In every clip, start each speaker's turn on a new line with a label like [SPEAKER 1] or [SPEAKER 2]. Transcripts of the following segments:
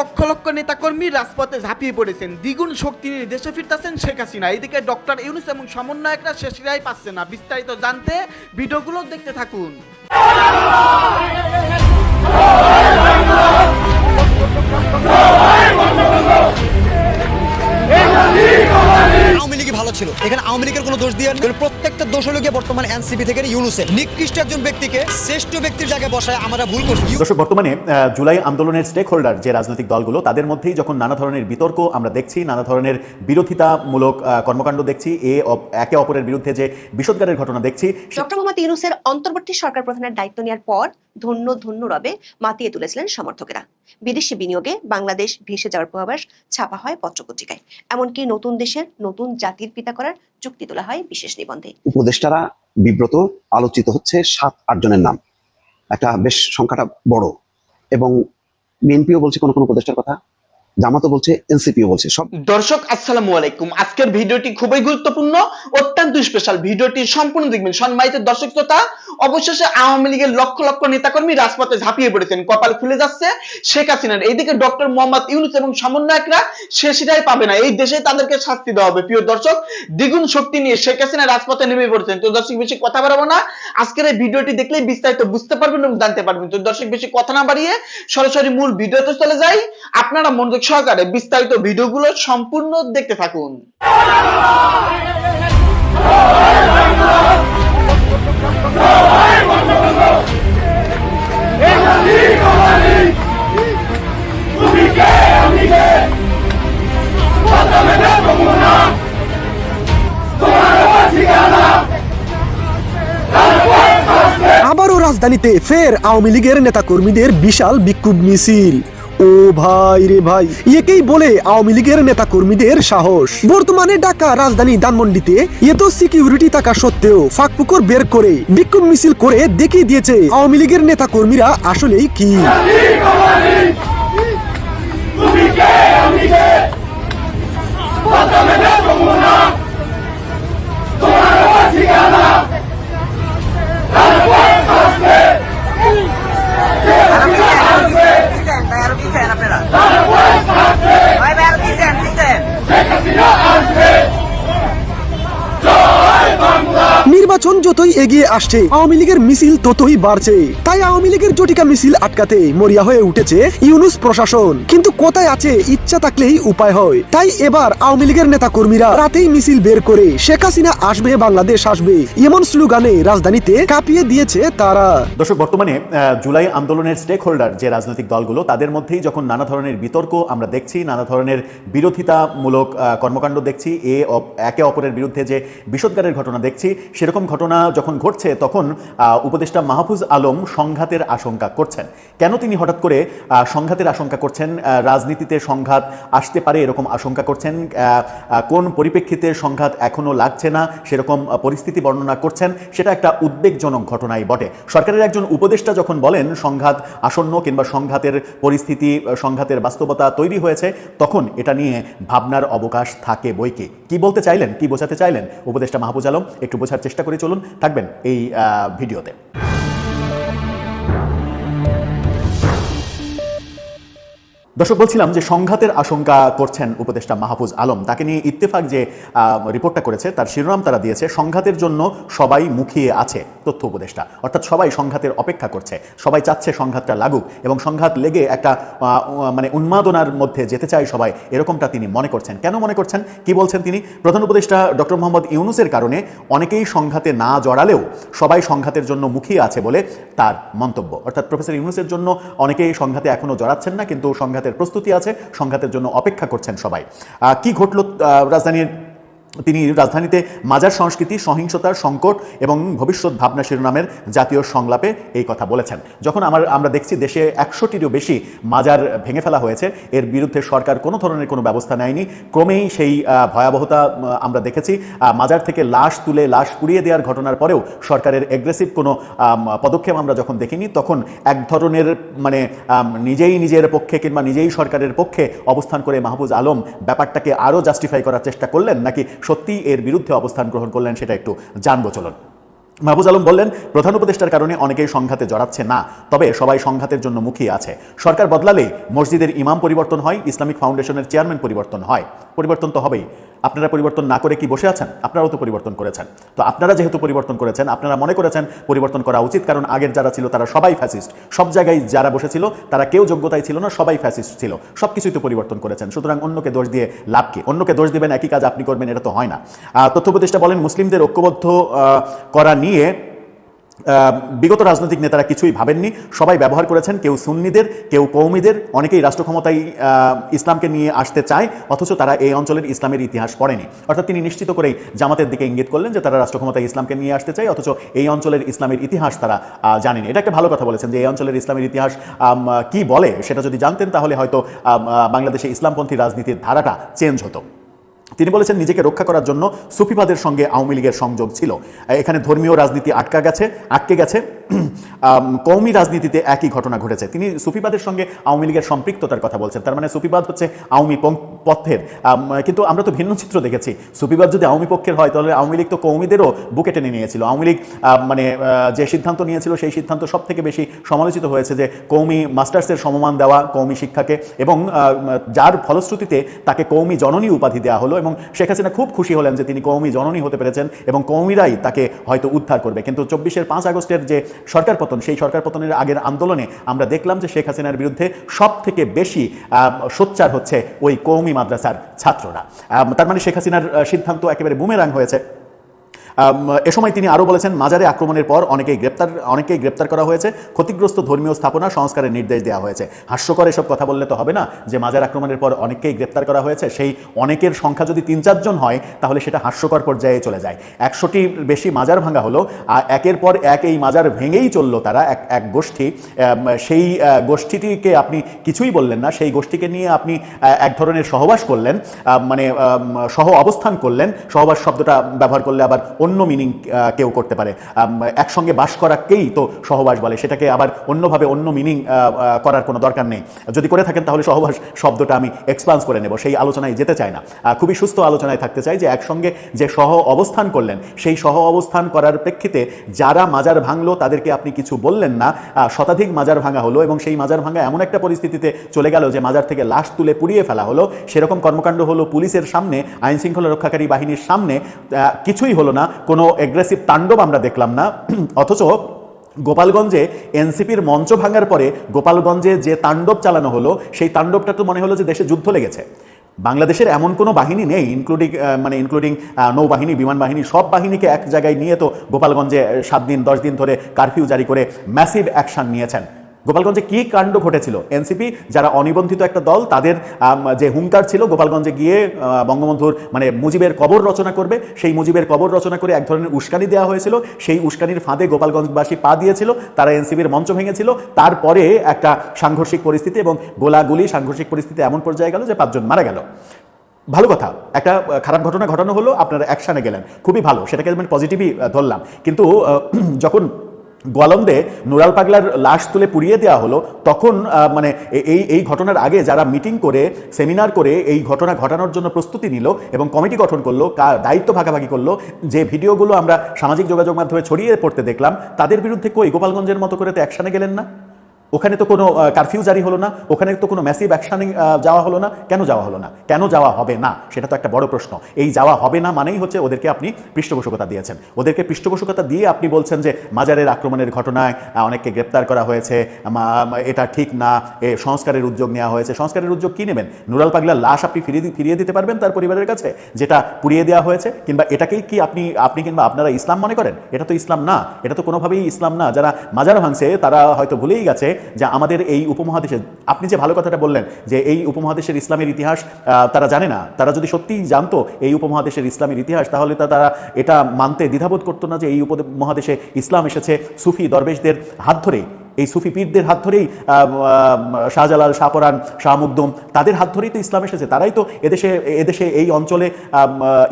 [SPEAKER 1] লক্ষ লক্ষ নেতাকর্মী রাজপথে ঝাঁপিয়ে পড়েছেন। দ্বিগুণ শক্তি নিয়ে দেশে ফিরতেছেন শেখ হাসিনা। এদিকে ডক্টর ইউনুস এবং সমন্বয়করা শেষ রায় পাচ্ছে না। বিস্তারিত জানতে ভিডিওগুলো দেখতে থাকুন।
[SPEAKER 2] ভালো ছিল। এখানে আওয়ামী লীগের কোনো দোষ দিয়ে নেই। প্রত্যেকটা দোষ হলো গিয়ে বর্তমান এনসিপি থেকে ইউনুসের নিকৃষ্ট একজন ব্যক্তিকে শ্রেষ্ঠ ব্যক্তির জায়গায় বসায় আমরা ভুল করছি।
[SPEAKER 3] দর্শক বর্তমানে জুলাই আন্দোলনের স্টেক হোল্ডার যে রাজনৈতিক দলগুলো তাদের মধ্যেই যখন নানা ধরনের বিতর্ক আমরা দেখছি নানা ধরনের বিরোধিতামূলক আহ, কর্মকাণ্ড দেখছি এ একে অপরের বিরুদ্ধে যে বিষোদ্গারের ঘটনা দেখছি
[SPEAKER 4] ডক্টর মোহাম্মদ ইউনুসের অন্তর্বর্তী সরকার প্রধানের দায়িত্ব নেওয়ার পর ধন্য ধন্য রবে মাতিয়ে তুলেছিলেন সমর্থকেরা। বিদেশি বিনিয়োগে বাংলাদেশ ভেসে যাওয়ার পূর্বাভাস ছাপা হয় পত্রপত্রিকায়। এমনকি নতুন দেশের নতুন জাতির পিতা করার চুক্তি তোলা হয় বিশেষ নিবন্ধে।
[SPEAKER 5] উপদেষ্টারা বিব্রত, আলোচিত হচ্ছে সাত, আট জনের নাম। একটা বেশ সংখ্যাটা বড় এবং বিএনপিও বলছে কোনো কোনো উপদেষ্টার কথা। জামাতও বলছে এনসিপিও বলছে, সব
[SPEAKER 6] দর্শক, আসসালামু আলাইকুম। আজকের ভিডিওটি খুবই গুরুত্বপূর্ণ, অত্যন্ত স্পেশাল ভিডিওটি সম্পূর্ণ দেখবেন। সম্মানিত দর্শক শ্রোতা, অবশেষে আওয়ামী লীগের লক্ষ লক্ষ নেতাকর্মী রাজপথে ঝাঁপিয়ে পড়েছেন। কপাল খুলে যাচ্ছে শেখ হাসিনার। এইদিকে ডক্টর মোহাম্মদ ইউনুস এবং সমন্বয়করা শেষিটাই পাবে না। এই দেশে তাদেরকে শাস্তি দেওয়া হবে। প্রিয় দর্শক, দ্বিগুণ শক্তি নিয়ে শেখ হাসিনা রাজপথে নেমে পড়েছেন। তো দর্শক, বেশি কথা বাড়াবো না। আজকের এই ভিডিওটি দেখলেই বিস্তারিত বুঝতে পারবেন এবং জানতে পারবেন। তো দর্শক, বেশি কথা না বাড়িয়ে সরাসরি মূল ভিডিওতে চলে যাই। আপনারা মনোযোগ সহকারে বিস্তারিত ভিডিওগুলো সম্পূর্ণ দেখতে থাকুন।
[SPEAKER 7] আবারও রাজধানীতে ফের আওয়ামী লীগের নেতা কর্মীদের বিশাল বিক্ষোভ মিছিল। ও ভাই রে ভাই, একেই বলে আওয়ামী লীগের নেতা কর্মীদের সাহস। বর্তমানে ঢাকা, রাজধানী ধানমন্ডিতে এত সিকিউরিটি থাকা সত্ত্বেও ফাঁকফুকর বের করে, বিক্ষোভ মিছিল করে দেখিয়ে দিয়েছে আওয়ামী লীগের নেতা কর্মীরা আসলেই কি। নির্বাচন যতই এগিয়ে আসছে। আওয়ামী লীগের মিছিল ততই বাড়ছে। তাই আওয়ামী লীগের জটিকা মিছিল আটকাতে মরিয়া হয়ে উঠেছে ইউনুস প্রশাসন। কিন্তু কোথায় আছে ইচ্ছা থাকলেই উপায় হয়। তাই এবার আওয়ামী লীগের নেতা কর্মীরা রাতেই মিছিল বের করে শেখ হাসিনা আসবে, বাংলাদেশ আসবে, এমন স্লোগানে রাজধানীতে কাঁপিয়ে দিয়েছে তারা।
[SPEAKER 3] দর্শক, বর্তমানে জুলাই আন্দোলনের স্টেক হোল্ডার যে রাজনৈতিক দলগুলো, তাদের মধ্যেই যখন নানা ধরনের বিতর্ক আমরা দেখছি, নানা ধরনের বিরোধিতামূলক কর্মকাণ্ড দেখছি, এ একে অপরের বিরুদ্ধে যে বিষোদ্গারের ঘটনা দেখছি, সেরকম ঘটনা যখন ঘটছে, তখন উপদেষ্টা মাহফুজ আলম সংঘাতের আশঙ্কা করছেন। কেন তিনি হঠাৎ করে সংঘাতের আশঙ্কা করছেন? রাজনীতিতে সংঘাত আসতে পারে এরকম আশঙ্কা করছেন? কোন পরিপ্রেক্ষিতে সংঘাত এখনও লাগছে না? সেরকম পরিস্থিতি বর্ণনা করছেন। সেটা একটা উদ্বেগজনক ঘটনাই বটে। সরকারের একজন উপদেষ্টা যখন বলেন, সংঘাত আসন্ন কিংবা সংঘাতের পরিস্থিতি সংঘাতের বাস্তবতা তৈরি হয়েছে, তখন এটা নিয়ে ভাবনার অবকাশ থাকে বইকে। কি বলতে চাইলেন? কি বোঝাতে চাইলেন? উপদেষ্টা মাহবুজ আলম, একটু বোঝার চেষ্টা করে চলুন। থাকবেন। এই আহ, ভিডিওতে। দর্শক, বলছিলাম যে সংঘাতের আশঙ্কা করছেন উপদেষ্টা মাহফুজ আলম। তাকে নিয়ে ইত্তেফাক যে রিপোর্টটা করেছে, তার শিরোনাম তারা দিয়েছে, সংঘাতের জন্য সবাই মুখিয়ে আছে তথ্য উপদেষ্টা। অর্থাৎ সবাই সংঘাতের অপেক্ষা করছে। সবাই চাচ্ছে সংঘাতটা লাগুক এবং সংঘাত লেগে একটা মানে উন্মাদনার মধ্যে যেতে চায় সবাই, এরকমটা তিনি মনে করছেন। কেন মনে করছেন? কি বলছেন তিনি? প্রধান উপদেষ্টা ডক্টর মোহাম্মদ ইউনুসের কারণে অনেকেই সংঘাতে না জড়ালেও সবাই সংঘাতের জন্য মুখিয়ে আছে বলে তার মন্তব্য। অর্থাৎ প্রফেসর ইউনুসের জন্য অনেকেই সংঘাতে এখনও জড়াচ্ছেন না, কিন্তু সংঘাতের প্রস্তুতি আছে সংঘাতের জন্য অপেক্ষা করছেন সবাই। কি ঘটল রাজধানীর তিনি রাজধানীতে মাজার সংস্কৃতি, সহিংসতার সংকট এবং ভবিষ্যৎ ভাবনা শিরোনামের জাতীয় সংলাপে এই কথা বলেছেন। যখন আমার, আমরা দেখছি দেশে একশোটিরও বেশি মাজার ভেঙে ফেলা হয়েছে, এর বিরুদ্ধে সরকার কোনো ধরনের কোনো ব্যবস্থা নেয়নি। ক্রমেই সেই ভয়াবহতা আমরা দেখেছি মাজার থেকে লাশ তুলে, লাশ পুড়িয়ে দেওয়ার ঘটনার পরেও সরকারের এগ্রেসিভ কোনো পদক্ষেপ আমরা যখন দেখিনি, তখন এক ধরনের মানে নিজেই নিজের পক্ষে কিংবা নিজেই সরকারের পক্ষে অবস্থান করে মাহবুজ আলম ব্যাপারটাকে আরও জাস্টিফাই করার চেষ্টা করলেন, নাকি সত্যি এর বিরুদ্ধে অবস্থান গ্রহণ করলেন সেটা একটু জানব চলুন। মাহবুজ আলম বললেন, প্রধান উপদেষ্টার কারণে অনেকেই সংঘাতে জড়াচ্ছে না, তবে সবাই সংঘাতের জন্য মুখিয়ে আছে। সরকার বদলালে মসজিদের ইমাম পরিবর্তন হয়, ইসলামিক ফাউন্ডেশনের চেয়ারম্যান পরিবর্তন হয়। পরিবর্তন তো হবেই। আপনারা পরিবর্তন না করে কি বসে আছেন? আপনারাও তো পরিবর্তন করেছেন। তো আপনারা যেহেতু পরিবর্তন করেছেন, আপনারা মনে করেছেন পরিবর্তন করা উচিত, কারণ আগের যারা ছিল তারা সবাই ফ্যাসিস্ট সব জায়গায় যারা বসেছিল, তারা কেউ যোগ্যতায় ছিল না, সবাই ফ্যাসিস্ট ছিল। সব কিছুই তো পরিবর্তন করেছেন। সুতরাং অন্যকে দোষ দিয়ে লাভ কি? অন্যকে দোষ দিবেন, একই কাজ আপনি করবেন, এটা তো হয় না। তথ্য উপদেষ্টা বলেন, মুসলিমদের ঐক্যবদ্ধ করা নিয়ে আহ, বিগত রাজনৈতিক নেতারা কিছুই ভাবেননি। সবাই ব্যবহার করেছেন কেউ সুন্নিদের কেউ কৌমিদের। অনেকেই রাষ্ট্র ক্ষমতায় ইসলামকে নিয়ে আসতে চায় অথচ তারা এই অঞ্চলের ইসলামের ইতিহাস পড়েনি। অর্থাৎ তিনি নিশ্চিত করেই জামাতের দিকে ইঙ্গিত করলেন যে তারা রাষ্ট্র ক্ষমতায় ইসলামকে নিয়ে আসতে চায় অথচ এই অঞ্চলের ইসলামের ইতিহাস তারা জানেন। এটা একটা ভালো কথা বলেছেন যে এই অঞ্চলের ইসলামের ইতিহাস কি বলে সেটা যদি জানতেন তাহলে হয়তো বাংলাদেশে ইসলামপন্থী রাজনীতির ধারাটা চেঞ্জ হতো। তিনি বলেছেন, নিজেকে রক্ষা করার জন্য সুফিবাদের সঙ্গে আওয়ামী লীগের সংযোগ ছিল। এখানে ধর্মীয় রাজনীতি আটকা গেছে, আটকে গেছে। কৌমি রাজনীতিতে একই ঘটনা ঘটেছে। তিনি সুফিবাদের সঙ্গে আওয়ামী লীগের সম্পৃক্ততার কথা বলছেন। তার মানে সুফিবাদ হচ্ছে আওয়ামী পথের। কিন্তু আমরা তো ভিন্ন চিত্র দেখেছি। সুফিবাদ যদি আওয়ামী পক্ষের হয়, তাহলে আওয়ামী লীগ তো কৌমিদেরও বুকে টেনে নিয়েছিল। আওয়ামী লীগ মানে যে সিদ্ধান্ত নিয়েছিল, সেই সিদ্ধান্ত সব থেকে বেশি সমালোচিত হয়েছে যে কৌমি মাস্টার্সের সমমান দেওয়া কৌমি শিক্ষাকে এবং যার ফলশ্রুতিতে তাকে কৌমি জননী উপাধি দেওয়া হলো এবং শেখ হাসিনা খুব খুশি হলেন যে তিনি কৌমি জননী হতে পেরেছেন এবং কৌমিরাই তাকে হয়তো উদ্ধার করবে। কিন্তু চব্বিশের পাঁচ আগস্টের যে সরকার পতন, সেই সরকার পতনের আগের আন্দোলনে আমরা দেখলাম যে শেখ হাসিনার বিরুদ্ধে সব থেকে বেশি সোচ্চার হচ্ছে ওই কৌমি মাদ্রাসার ছাত্ররা। তার মানে শেখ হাসিনার সিদ্ধান্ত একেবারে বুমেরাং হয়েছে। এ সময় তিনি আরও বলেছেন, মাজারে আক্রমণের পর অনেকেই গ্রেপ্তার অনেকেই গ্রেপ্তার করা হয়েছে। ক্ষতিগ্রস্ত ধর্মীয় স্থাপনা সংস্কারের নির্দেশ দেওয়া হয়েছে। হাস্যকর এসব কথা বললে তো হবে না, যে মাজার আক্রমণের পর অনেককেই গ্রেপ্তার করা হয়েছে। সেই অনেকের সংখ্যা যদি তিন চারজন হয়, তাহলে সেটা হাস্যকর পর্যায়ে চলে যায়। একশোটি বেশি মাজার ভাঙা হলো, আর একের পর এক এই মাজার ভেঙেই চলল তারা, এক এক গোষ্ঠী। সেই গোষ্ঠীটিকে আপনি কিছুই বললেন না, সেই গোষ্ঠীকে নিয়ে আপনি এক ধরনের সহবাস করলেন মানে সহ অবস্থান করলেন। সহবাস শব্দটা ব্যবহার করলে আবার অন্য মিনিং কেউ করতে পারে। একসঙ্গে বাস করাকেই তো সহবাস বলে, সেটাকে আবার অন্যভাবে অন্য মিনিং করার কোনো দরকার নেই। যদি করে থাকেন তাহলে সহবাস শব্দটা আমি এক্সপান্স করে নেব, সেই আলোচনায় যেতে চাই না। খুবই সুস্থ আলোচনায় থাকতে চাই যে একসঙ্গে যে সহ অবস্থান করলেন, সেই সহ অবস্থান করার প্রেক্ষিতে যারা মাজার ভাঙলো তাদেরকে আপনি কিছু বললেন না শতাধিক মাজার ভাঙা হলো এবং সেই মাজার ভাঙা এমন একটা পরিস্থিতিতে চলে গেল যে মাজার থেকে লাশ তুলে পুড়িয়ে ফেলা হলো। সেরকম কর্মকাণ্ড হলো পুলিশের সামনে আইন শৃঙ্খলা রক্ষাকারী বাহিনীর সামনে কিছুই হলো না। কোনো এগ্রেসিভ তাণ্ডব আমরা দেখলাম না। অথচ গোপালগঞ্জে এনসিপির মঞ্চ ভাঙার পরে গোপালগঞ্জে যে তাণ্ডব চালানো হলো, সেই তাণ্ডবটা তো মনে হলো যে দেশে যুদ্ধ লেগেছে। বাংলাদেশের এমন কোনো বাহিনী নেই ইনক্লুডিং মানে ইনক্লুডিং নৌবাহিনী, বিমান বাহিনী, সব বাহিনীকে এক জায়গায় নিয়ে তো গোপালগঞ্জে সাত দিন, দশ দিন ধরে কারফিউ জারি করে ম্যাসিভ অ্যাকশন নিয়েছেন। গোপালগঞ্জে কি কাণ্ড ঘটেছিল? এনসিপি, যারা অনিবন্ধিত একটা দল, তাদের যে হুঙ্কার ছিল, গোপালগঞ্জে গিয়ে বঙ্গবন্ধুর মানে মুজিবের কবর রচনা করবে। সেই মুজিবের কবর রচনা করে এক ধরনের উস্কানি দেওয়া হয়েছিল। সেই উস্কানির ফাঁদে গোপালগঞ্জবাসী পা দিয়েছিল। তারা এনসিপির মঞ্চ ভেঙেছিল। তারপরে একটা সাংঘর্ষিক পরিস্থিতি এবং গোলাগুলি সাংঘর্ষিক পরিস্থিতি এমন পর্যায়ে গেল যে পাঁচজন মারা গেল। ভালো কথা, একটা খারাপ ঘটনা ঘটানো হলো, আপনারা অ্যাকশানে গেলেন। খুবই ভালো, সেটাকে আমি পজিটিভই ধরলাম। কিন্তু যখন গোয়ালন্দে নুরাল পাগলার লাশ তুলে পুড়িয়ে দেওয়া হলো, তখন মানে এই এই ঘটনার আগে যারা মিটিং করে, সেমিনার করে এই ঘটনা ঘটানোর জন্য প্রস্তুতি নিল এবং কমিটি গঠন করল কার দায়িত্ব ভাগাভাগি করল, যে ভিডিওগুলো আমরা সামাজিক যোগাযোগ মাধ্যমে ছড়িয়ে পড়তে দেখলাম, তাদের বিরুদ্ধে কই গোপালগঞ্জের মতো করে তো একসানে গেলেন না? ওখানে তো কোনো কারফিউ জারি হলো না, ওখানে তো কোনো ম্যাসিভ অ্যাকশানে যাওয়া হলো না। কেন যাওয়া হলো না? কেন যাওয়া হবে না? সেটা তো একটা বড় প্রশ্ন। এই যাওয়া হবে না মানেই হচ্ছে ওদেরকে আপনি পৃষ্ঠপোষকতা দিয়েছেন। ওদেরকে পৃষ্ঠপোষকতা দিয়ে আপনি বলছেন যে, মাজারের আক্রমণের ঘটনায় অনেককে গ্রেপ্তার করা হয়েছে এটা ঠিক না, এ সংস্কারের উদ্যোগ নেওয়া হয়েছে। সংস্কারের উদ্যোগ কি নেবেন? নুরাল পাগলার লাশ আপনি ফিরিয়ে ফিরিয়ে দিতে পারবেন তার পরিবারের কাছে? যেটা পুড়িয়ে দেওয়া হয়েছে? কিংবা এটাকেই কি আপনি আপনি কিংবা আপনারা ইসলাম মনে করেন? এটা তো ইসলাম না। এটা তো কোনোভাবেই ইসলাম না। যারা মাজার ভাঙছে, তারা হয়তো ভুলেই গেছে। যে আমাদের এই উপমহাদেশে, আপনি যে ভালো কথাটা বললেন যে এই উপমহাদেশের ইসলামের ইতিহাস তারা জানে না। তারা যদি সত্যিই জানতো এই উপমহাদেশের ইসলামের ইতিহাস, তাহলে তারা এটা মানতে দ্বিধাবোধ করতো না যে এই উপমহাদেশে ইসলাম এসেছে সুফি দরবেশদের হাত ধরেই। এই সুফি পীরদের হাত ধরেই শাহজালাল শাহপরান শাহ মুকদুম, তাদের হাত ধরেই তো ইসলাম এসেছে। তারাই তো এদেশে এদেশে এই অঞ্চলে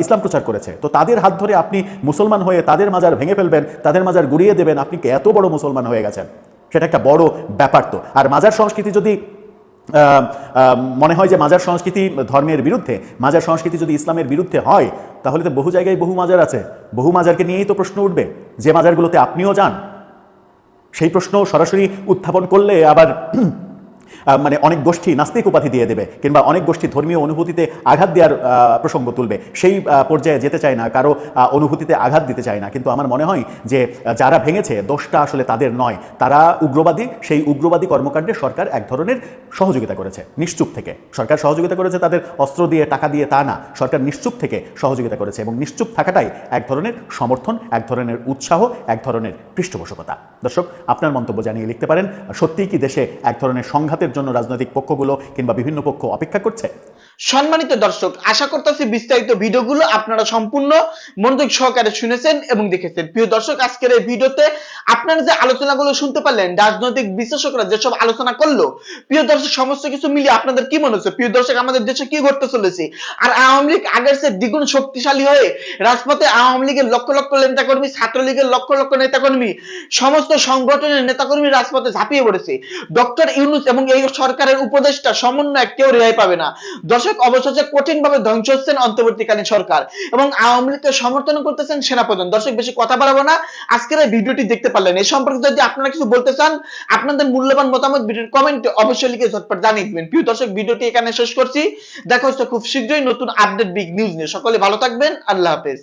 [SPEAKER 3] ইসলাম প্রচার করেছে। তো তাদের হাত ধরে আপনি মুসলমান হয়ে তাদের মাজার ভেঙে ফেলবেন, তাদের মাজার গুড়িয়ে দেবেন, আপনি এত বড় মুসলমান হয়ে গেছেন? সেটা একটা বড় ব্যাপার তো। আর মাজার সংস্কৃতি যদি মনে হয় যে মাজার সংস্কৃতি ধর্মের বিরুদ্ধে, মাজার সংস্কৃতি যদি ইসলামের বিরুদ্ধে হয়, তাহলে তো বহু জায়গায় বহু মাজার আছে। বহু মাজারকে নিয়েই তো প্রশ্ন উঠবে, যে মাজারগুলোতে আপনিও যান। সেই প্রশ্ন সরাসরি উত্থাপন করলে আবার মানে অনেক গোষ্ঠী নাস্তিক উপাধি দিয়ে দেবে কিংবা অনেক গোষ্ঠী ধর্মীয় অনুভূতিতে আঘাত দেওয়ার প্রসঙ্গ তুলবে। সেই পর্যায়ে যেতে চায় না, কারও অনুভূতিতে আঘাত দিতে চায় না। কিন্তু আমার মনে হয় যে যারা ভেঙেছে, দোষটা আসলে তাদের নয়। তারা উগ্রবাদী, সেই উগ্রবাদী কর্মকাণ্ডে সরকার এক ধরনের সহযোগিতা করেছে, নিশ্চুপ থেকে। সরকার সহযোগিতা করেছে তাদের অস্ত্র দিয়ে, টাকা দিয়ে তা না। সরকার নিশ্চুপ থেকে সহযোগিতা করেছে এবং নিশ্চুপ থাকাটাই এক ধরনের সমর্থন, এক ধরনের উৎসাহ, এক ধরনের পৃষ্ঠপোষকতা। দর্শক, আপনার মন্তব্য জানিয়ে লিখতে পারেন, সত্যিই কি দেশে এক ধরনের সংঘাতের জন্য রাজনৈতিক পক্ষগুলো কিংবা বিভিন্ন পক্ষ অপেক্ষা করছে।
[SPEAKER 6] সম্মানিত দর্শক, আশা করতেছি বিস্তারিত ভিডিওগুলো আপনারা সম্পূর্ণ মনোযোগ সহকারে শুনেছেন এবং দেখেছেন। প্রিয় দর্শক, আজকের এই ভিডিওতে আপনারা যে আলোচনাগুলো শুনতে পারলেন, রাজনৈতিক বিশ্লেষকরা যেসব আলোচনা করল, প্রিয় দর্শক, সমস্ত কিছু মিলিয়ে আপনাদের কি মনে হচ্ছে? প্রিয় দর্শক, আমাদের দেশে কি ঘটতে চলেছে? আর আওয়ামী লীগ আগের চেয়ে দ্বিগুণ শক্তিশালী হয়ে রাজপথে আওয়ামী লীগের লক্ষ লক্ষ নেতাকর্মী, ছাত্রলীগের লক্ষ লক্ষ নেতাকর্মী, সমস্ত সংগঠনের নেতাকর্মী রাজপথে ঝাঁপিয়ে পড়েছে। ডক্টর ইউনুস এবং এই সরকারের উপদেষ্টা সমন্বয় কেউ রেহাই পাবে না। দর্শক অবশেষে কঠিন ভাবে ধ্বংস হচ্ছেন অন্তর্বর্তীকালীন সরকার এবং আওয়ামী লীগকে সমর্থন করতেছেন সেনাপ্রধান। দর্শক, বেশি কথা বাড়াবো না। আজকের এই ভিডিওটি দেখতে পারলেন এই সম্পর্কে যদি আপনারা কিছু বলতে চান, আপনাদের মূল্যবান মতামত ভিডিওর কমেন্টে অবশ্যই লিখে ঝটপট জানিয়ে দিবেন। প্রিয় দর্শক, ভিডিওটি এখানে শেষ করছি। দেখা হচ্ছে খুব শীঘ্রই নতুন আপডেট বিগ নিউজ নিয়ে। সকলে ভালো থাকবেন। আল্লাহ হাফেজ।